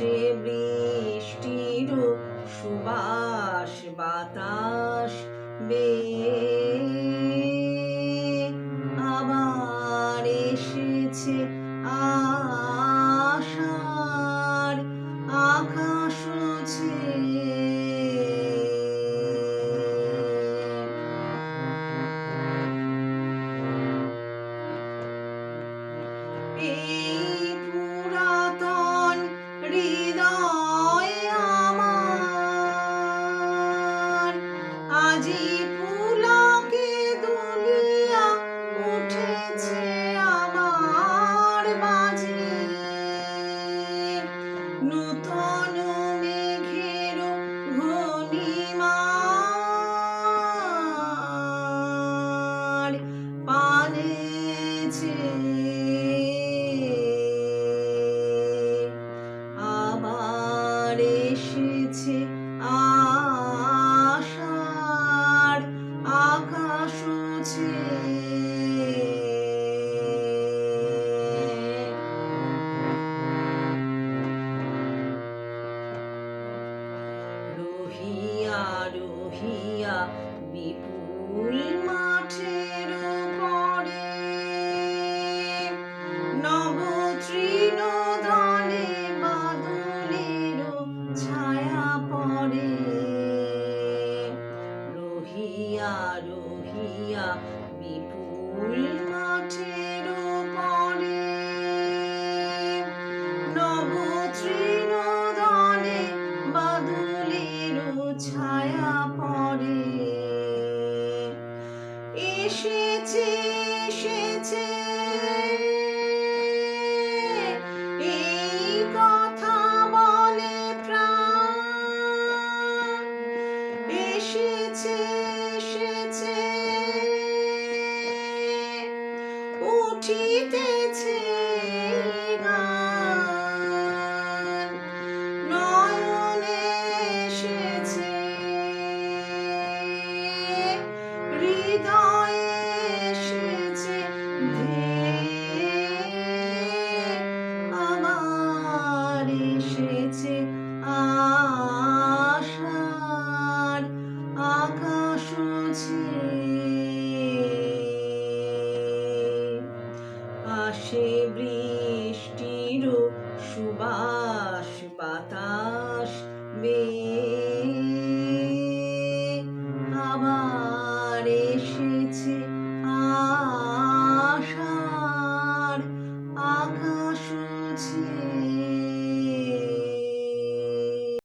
আসে বৃষ্টির সুবাস বাতাস বে जी রহিয়া রহিয়া বিপুল মাঠের রহিয়া বিপুল মাঠের পরে নব তৃণ দলে বাদলের ছায়া আশার আকাশ আসে বৃষ্টির সুবাস বাতাস বে